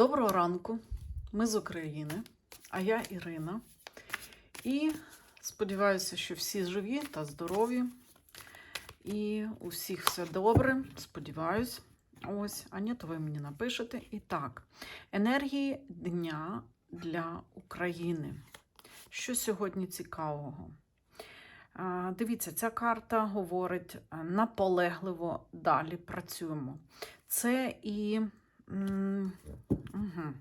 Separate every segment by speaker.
Speaker 1: Доброго ранку, ми з України, а я Ірина. І сподіваюся, що всі живі та здорові. І у всіх все добре. Сподіваюсь. Ось, а ні, то ви мені напишете. І так, енергії дня для України. Що сьогодні цікавого? Дивіться, ця карта говорить наполегливо далі працюємо. Це і. Угу.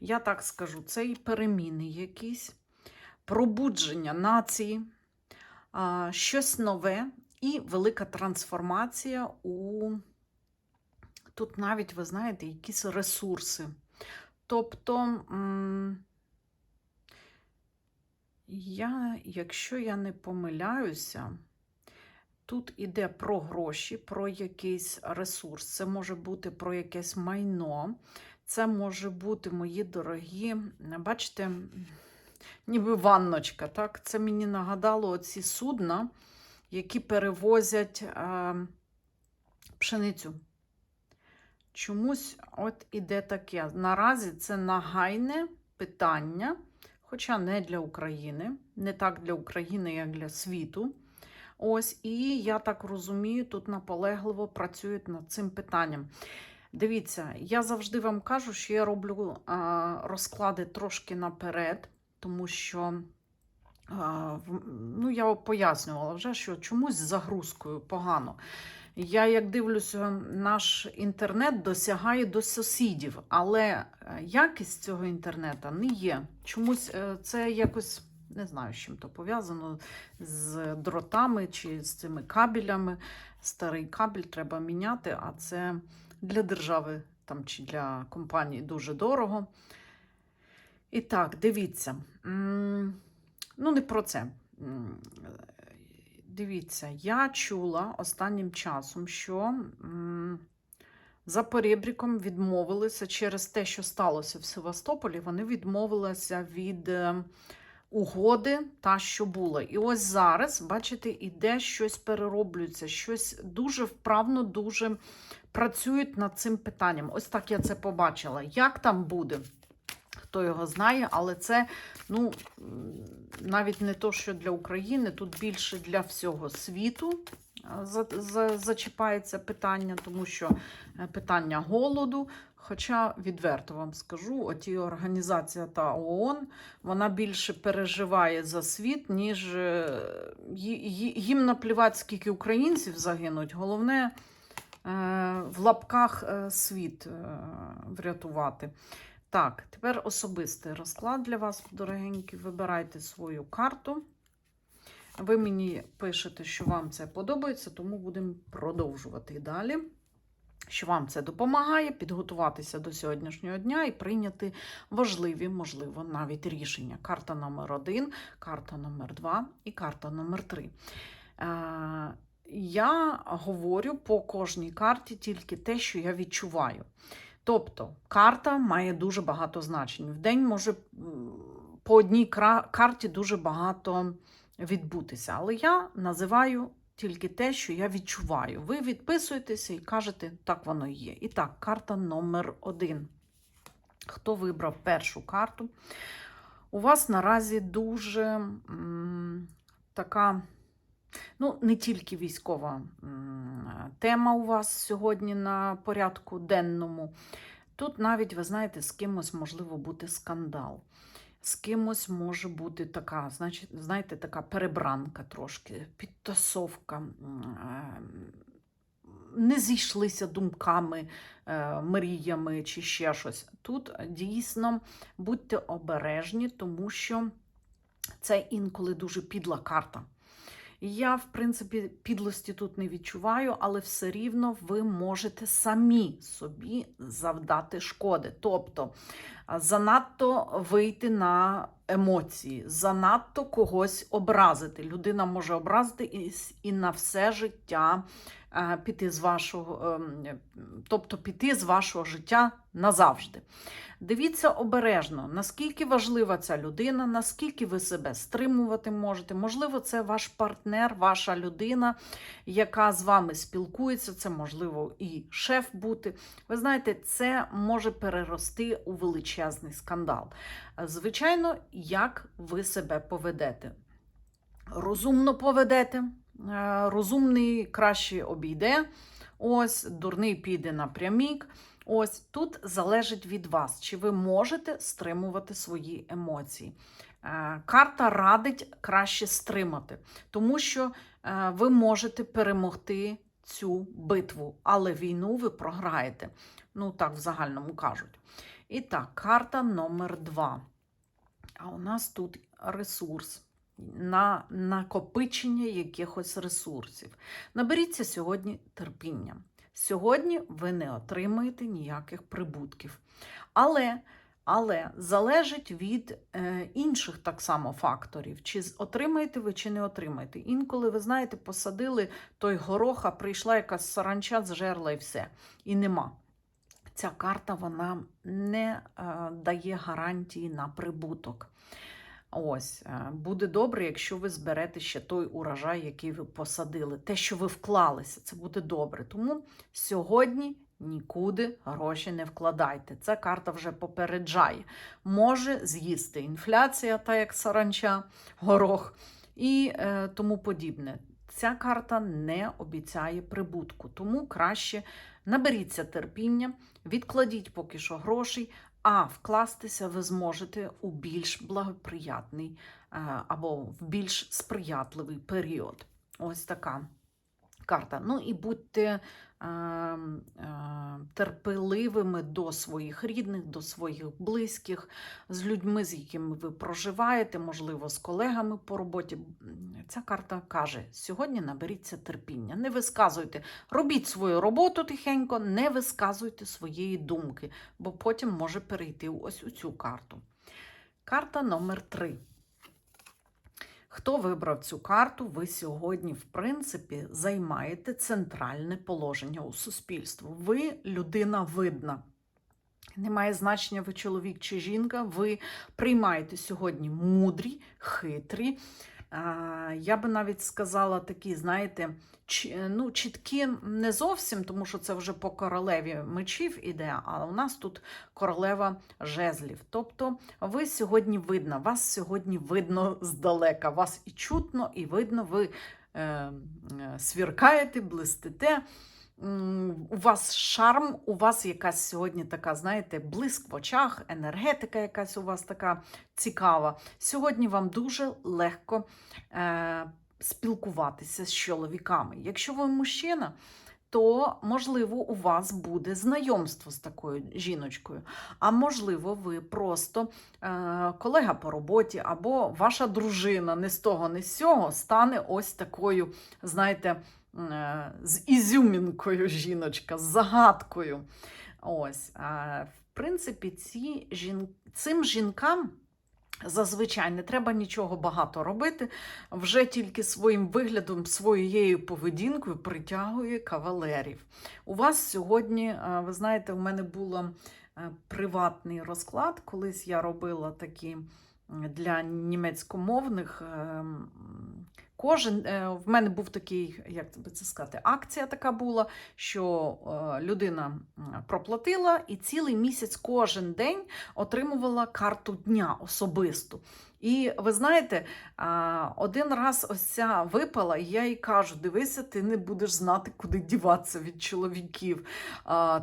Speaker 1: Я так скажу, це і переміни якісь, пробудження нації, щось нове і велика трансформація у тут навіть, ви знаєте, якісь ресурси. Тобто, я, якщо я не помиляюся, Тут іде про гроші, про якийсь ресурс. Це може бути про якесь майно. Це може бути, мої дорогі, бачите, ніби ванночка. Так? Це мені нагадало оці судна, які перевозять е, пшеницю. Чомусь от іде таке. Наразі це нагайне питання, хоча не для України, не так для України, як для світу. Ось, і я так розумію, тут наполегливо працюють над цим питанням. Дивіться, я завжди вам кажу, що я роблю розклади трошки наперед, тому що, ну, я пояснювала вже, що чомусь з загрузкою погано. Я, як дивлюся, наш інтернет досягає до сусідів, але е, якість цього інтернету не є. Чомусь е, це якось не знаю, з чим то пов'язано з дротами чи з цими кабелями. Старий кабель треба міняти, а це для держави там, чи для компанії дуже дорого. І так, дивіться. Ну, не про це. Дивіться, я чула останнім часом, що за перебріком відмовилися через те, що сталося в Севастополі, вони відмовилися від е, угоди, та, що була. І ось зараз, бачите, іде щось перероблюється, щось дуже вправно, дуже працюють над цим питанням. Ось так я це побачила. Як там буде? Хто його знає, але це ну, навіть не то, що для України, тут більше для всього світу за, зачіпається питання, тому що е, питання голоду. Хоча відверто вам скажу, оті організація та ООН, вона більше переживає за світ, ніж е, їм наплівати, скільки українців загинуть. Головне е, в лапках е, світ врятувати. Так, тепер особистий розклад для вас, дорогенькі. Вибирайте свою карту. Ви мені пишете, що вам це подобається, тому будемо продовжувати далі. Що вам це допомагає підготуватися до сьогоднішнього дня і прийняти важливі, можливо, навіть рішення. Карта номер один, карта номер два і карта номер три. Е, я говорю по кожній карті тільки те, що я відчуваю. Тобто карта має дуже багато значень. В день може по одній карті дуже багато відбутися. Але я називаю тільки те, що я відчуваю. Ви відписуєтеся і кажете, так воно і є. І так, карта номер один. Хто вибрав першу карту? У вас наразі дуже м, така. Ну, не тільки військова м, тема у вас сьогодні на порядку денному. Тут навіть, ви знаєте, з кимось можливо бути скандал. З кимось може бути така, значить, знаєте, така перебранка трошки, підтасовка. е, Не зійшлися думками, е, мріями чи ще щось. Тут дійсно будьте обережні, тому що це інколи дуже підла карта. Я, в принципі, підлості тут не відчуваю, але все рівно ви можете самі собі завдати шкоди. Тобто занадто вийти на емоції, занадто когось образити. Людина може образити і, на все життя піти з вашого, ем, е, тобто піти з вашого життя назавжди. Дивіться обережно, наскільки важлива ця людина, наскільки ви себе стримувати можете. Можливо, це ваш партнер, ваша людина, яка з вами спілкується. Це можливо і шеф бути. Ви знаєте, це може перерости у величезний скандал. Звичайно, як ви себе поведете. Розумно поведете, е, розумний краще обійде. Ось, дурний піде напрямік. Ось тут залежить від вас, чи ви можете стримувати свої емоції. Е, Карта радить краще стримати, тому що е, ви можете перемогти цю битву, але війну ви програєте. Ну, так в загальному кажуть. І так, карта номер два. А у нас тут ресурс на накопичення якихось ресурсів. Наберіться сьогодні терпіння. Сьогодні ви не отримаєте ніяких прибутків. Але, але залежить від е, інших так само факторів, чи отримаєте ви, чи не отримаєте. Інколи, ви знаєте, посадили той горох, а прийшла якась саранча, зжерла і все. І нема. Ця карта вона не е, дає гарантії на прибуток. Ось, е, буде добре, якщо ви зберете ще той урожай, який ви посадили. Те, що ви вклалися, це буде добре. Тому сьогодні нікуди гроші не вкладайте. Ця карта вже попереджає. Може з'їсти інфляція, та як саранча, горох і е, тому подібне. Ця карта не обіцяє прибутку, тому краще наберіться терпіння, відкладіть поки що грошей, а вкластися ви зможете у більш благоприятний е, або в більш сприятливий період. Ось така карта. Ну і будьте е, е, терпеливими до своїх рідних, до своїх близьких, з людьми, з якими ви проживаєте, можливо, з колегами по роботі. Ця карта каже: сьогодні наберіться терпіння. Не висказуйте, робіть свою роботу тихенько, не висказуйте своєї думки, бо потім може перейти ось у цю карту. Карта номер 3. Хто вибрав цю карту, ви сьогодні, в принципі, займаєте центральне положення у суспільстві. Ви людина видна. Немає значення, ви чоловік чи жінка, ви приймаєте сьогодні мудрі, хитрі. Я би навіть сказала такі, знаєте, ну, чіткі не зовсім, тому що це вже по королеві мечів іде, а у нас тут королева жезлів. Тобто ви сьогодні видно, вас сьогодні видно здалека, вас і чутно, і видно, ви е, е, свіркаєте, блистите. У вас шарм, у вас якась сьогодні така, знаєте, блиск в очах, енергетика якась у вас така цікава. Сьогодні вам дуже легко е, спілкуватися з чоловіками. Якщо ви мужчина, то можливо у вас буде знайомство з такою жіночкою. А можливо, ви просто е, колега по роботі, або ваша дружина не з того, не з сього стане ось такою, знаєте, з ізюмінкою жіночка, з загадкою. Ось, е, в принципі, ці жін... цим жінкам. Зазвичай не треба нічого багато робити, вже тільки своїм виглядом, своєю поведінкою притягує кавалерів. У вас сьогодні, е, ви знаєте, у мене був е, приватний розклад. Колись я робила такі для німецькомовних. Кожен е, в мене був такий, як би це сказати, акція така була, що е, людина проплатила і цілий місяць кожен день отримувала карту дня особисту. І ви знаєте, один раз ось ця випала, і я їй кажу: дивися, ти не будеш знати, куди діватися від чоловіків.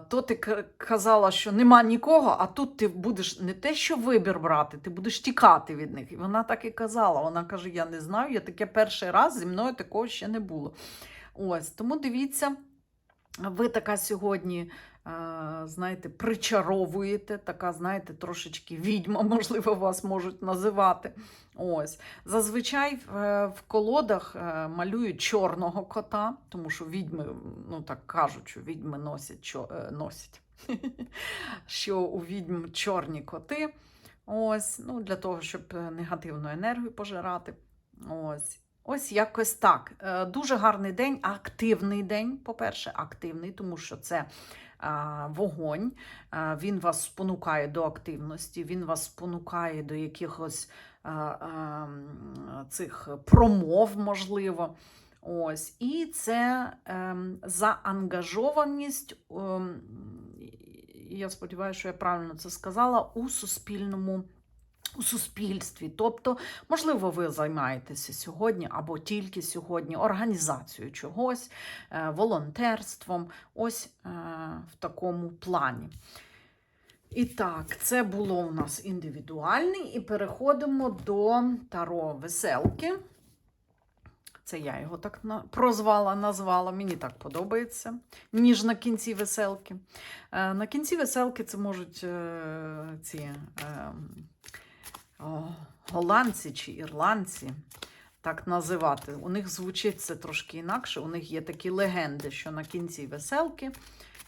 Speaker 1: То ти казала, що нема нікого, а тут ти будеш не те, що вибір брати, ти будеш тікати від них. І вона так і казала. Вона каже: Я не знаю, я таке перший раз зі мною такого ще не було. Ось тому дивіться. Ви така сьогодні, знаєте, причаровуєте, така, знаєте, трошечки відьма, можливо, вас можуть називати. Ось. Зазвичай в, е, колодах е, малюють чорного кота, тому що відьми, ну так кажуть, що відьми носять, е, носять. що у відьм чорні коти. Ось, ну, для того, щоб негативну енергію пожирати. Ось. Ось якось так. Дуже гарний день, активний день. По-перше, активний, тому що це вогонь. Він вас спонукає до активності, він вас спонукає до якихось м, цих промов, можливо. Ось. І це заангажованість, ем, я сподіваюся, що я правильно це сказала, у суспільному. У суспільстві, тобто, можливо, ви займаєтеся сьогодні або тільки сьогодні організацією чогось, е, волонтерством, ось е, в такому плані. І так, це було у нас індивідуальний, і переходимо до таро веселки. Це я його так прозвала, назвала. Мені так подобається, ніж на кінці веселки. Е, На кінці веселки це можуть ці е, о, голландці чи ірландці так називати. У них звучить це трошки інакше. У них є такі легенди, що на кінці веселки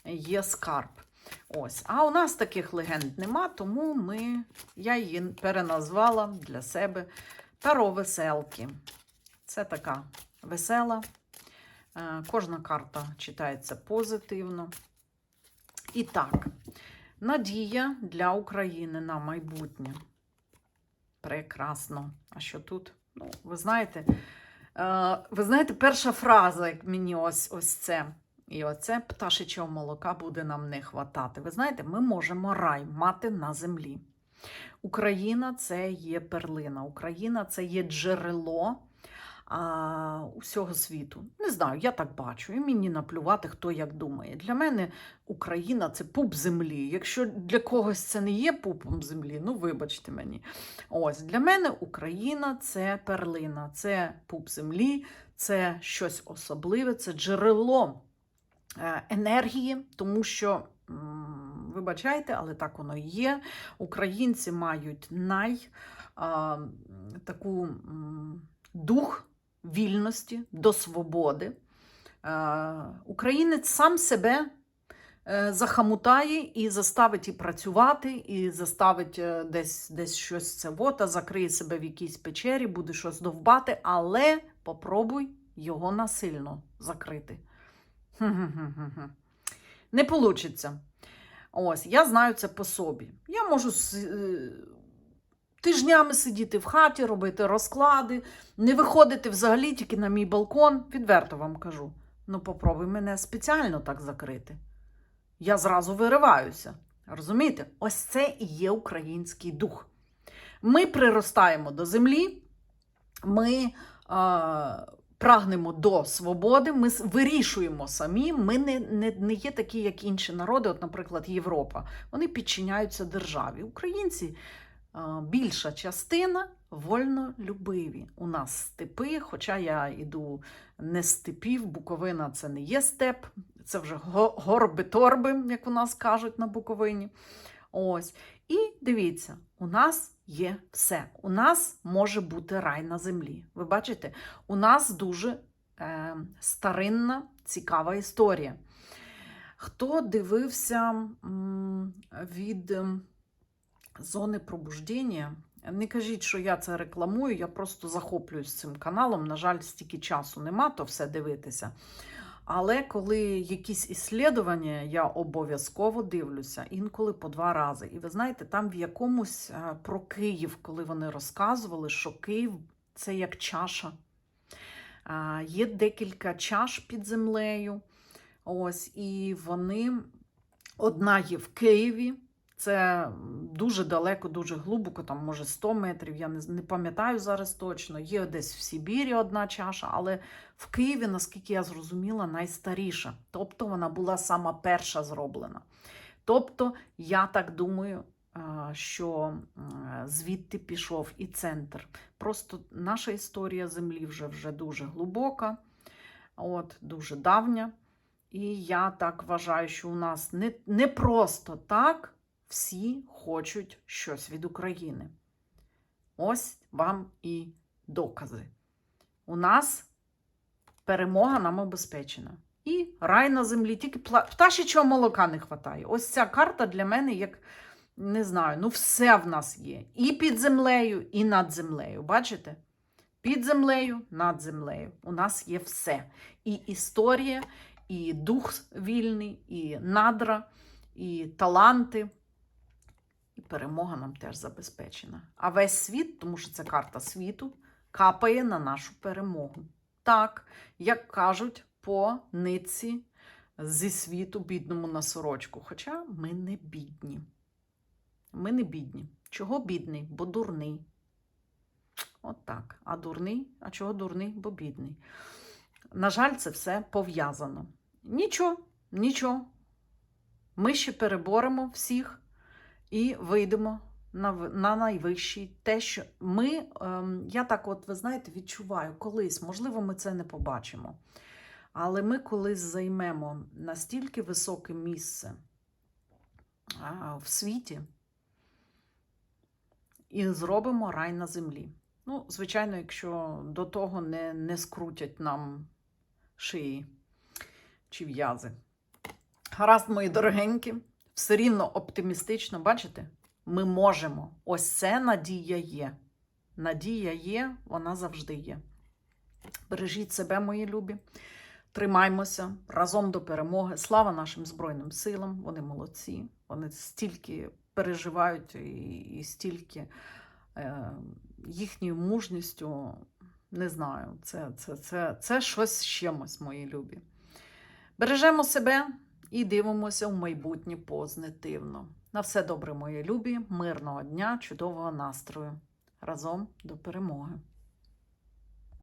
Speaker 1: є скарб. Ось. А у нас таких легенд нема, тому ми, я її переназвала для себе Таро веселки. Це така весела. Е, Кожна карта читається позитивно. І так, надія для України на майбутнє. Прекрасно. А що тут? Ну, ви знаєте, е, ви знаєте, перша фраза, як мені ось ось це. І оце пташечого молока буде нам не хватати. Ви знаєте, ми можемо рай мати на землі. Україна це є перлина, Україна це є джерело а, усього світу. Не знаю, я так бачу, і мені наплювати, хто як думає. Для мене Україна це пуп землі. Якщо для когось це не є пупом землі, ну вибачте мені. Ось для мене Україна це перлина, це пуп землі, це щось особливе, це джерело е, енергії, тому що. Вибачайте, але так воно і є. Українці мають най а, таку дух вільності до свободи. Е, Українець сам себе е, захамутає і заставить і працювати, і заставить е, десь, десь щось це вота, закриє себе в якійсь печері, буде щось довбати, але попробуй його насильно закрити. Не вийде. Ось, я знаю це по собі. Я можу тижнями сидіти в хаті, робити розклади, не виходити взагалі тільки на мій балкон, відверто вам кажу. Ну, попробуй мене спеціально так закрити. Я зразу вириваюся. Розумієте? Ось це і є український дух. Ми приростаємо до землі, ми е, прагнемо до свободи, ми вирішуємо самі. Ми не, не, не є такі, як інші народи, от, наприклад, Європа. Вони підчиняються державі. Українці більша частина вольнолюбиві. У нас степи, хоча я йду не степів, Буковина це не є степ, це вже горби-торби, як у нас кажуть на Буковині. Ось. І дивіться, у нас є все. У нас може бути рай на землі. Ви бачите, у нас дуже е, старинна, цікава історія. Хто дивився від зони пробуждення, не кажіть, що я це рекламую, я просто захоплююсь цим каналом. На жаль, стільки часу нема, то все дивитися. Але коли якісь іслідування, я обов'язково дивлюся, інколи по два рази. І ви знаєте, там в якомусь е, про Київ, коли вони розказували, що Київ це як чаша. Є декілька чаш під землею. Ось, і вони одна є в Києві. Це дуже далеко, дуже глибоко, там може 100 метрів, я не, не пам'ятаю зараз точно. Є десь в Сибірі одна чаша, але в Києві, наскільки я зрозуміла, найстаріша. Тобто вона була сама перша зроблена. Тобто, я так думаю, що звідти пішов і центр. Просто наша історія землі вже, вже дуже глибока, от, дуже давня. І я так вважаю, що у нас не, не просто так всі хочуть щось від України. Ось вам і докази. У нас перемога нам обезпечена. І рай на землі, тільки пташечого молока не вистачає. Ось ця карта для мене як, не знаю, ну все в нас є. І під землею, і над землею. Бачите? Під землею, над землею. У нас є все. І історія, і дух вільний, і надра, і таланти. Перемога нам теж забезпечена. А весь світ, тому що це карта світу, капає на нашу перемогу. Так, як кажуть, по нитці зі світу бідному на сорочку. Хоча ми не бідні. Ми не бідні. Чого бідний? Бо дурний. От так. А дурний? А чого дурний? Бо бідний. На жаль, це все пов'язано. Нічого, нічого. Ми ще переборемо всіх і вийдемо на, на найвищий. Те, що ми, ем, я так, от, ви знаєте, відчуваю колись, можливо, ми це не побачимо. Але ми колись займемо настільки високе місце в світі і зробимо рай на землі. Ну, звичайно, якщо до того не, не скрутять нам шиї чи в'язи. Гаразд, мої дорогенькі, все рівно оптимістично, бачите? Ми можемо. Ось це надія є. Надія є, вона завжди є. Бережіть себе, мої любі. Тримаймося разом до перемоги. Слава нашим Збройним силам. Вони молодці. Вони стільки переживають і, і стільки е, їхньою мужністю. Не знаю, це, це, це, це щось з чимось, мої любі. Бережемо себе і дивимося в майбутнє позитивно. На все добре, мої любі, мирного дня, чудового настрою. Разом до перемоги.